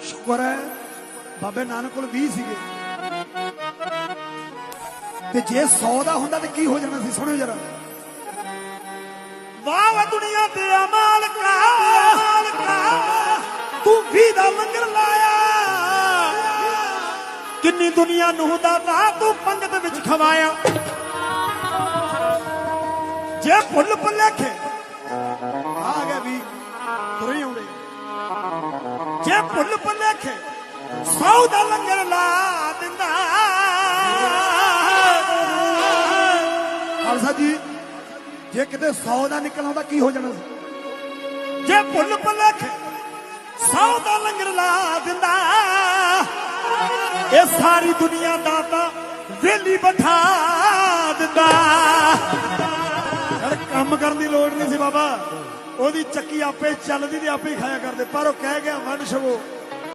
ਸ਼ੁਕਰ ਹੈ, ਬਾਬੇ ਨਾਨਕ ਕੋਲ 20 ਸੀਗੇ। ਤੇ ਜੇ 100 ਦਾ ਹੁੰਦਾ ਤੇ ਕੀ ਹੋ ਜਾਣਾ ਸੀ, ਸੁਣਿਓ ਜਰਾ। ਵਾਹ ਵਾ ਦੁਨੀਆ ਤੇ ਆ ਮਾਲਕਾ ਮਾਲਕਾ ਤੂੰ ਵੀ ਦਾ ਲੰਗਰ ਲਾਇਆ। ਕਿੰਨੀ ਦੁਨੀਆ ਨੂੰ ਦਾ ਵਾ, ਤੂੰ ਪੰਗਤ ਵਿੱਚ ਖਵਾਇਆ। ਜੇ ਭੁੱਲ ਭੁਲੇਖੇ ਜੇ ਭੁੱਲ ਭੁਲੇਖੇ ਸੌ ਦਾ ਲੰਗਰ ਲਾ ਦਿੰਦਾ। ਖਾਲਸਾ ਜੀ ਜੇ ਕਿਤੇ 100 ਦਾ ਨਿਕਲ ਆਉਂਦਾ ਕੀ ਹੋ ਜਾਣਾ ਸੀ? ਜੇ ਭੁੱਲ ਭੁਲੇਖੇ ਸੌ ਦਾ ਲੰਗਰ ਲਾ ਦਿੰਦਾ। ਇਹ ਸਾਰੀ ਦੁਨੀਆ ਦਾ ਤਾਂ ਵੇਲੀ ਬਿਠਾ ਲੋੜ ਨਹੀਂ ਸੀ ਬਾਬਾ। ਉਹਦੀ ਚੱਕੀ ਆਪੇ ਚੱਲਦੀ ਤੇ ਆਪੇ ਖਾਇਆ ਕਰਦੇ। ਪਰ ਉਹ ਕਹਿ ਗਿਆ, ਵੰਡ ਛਵੋ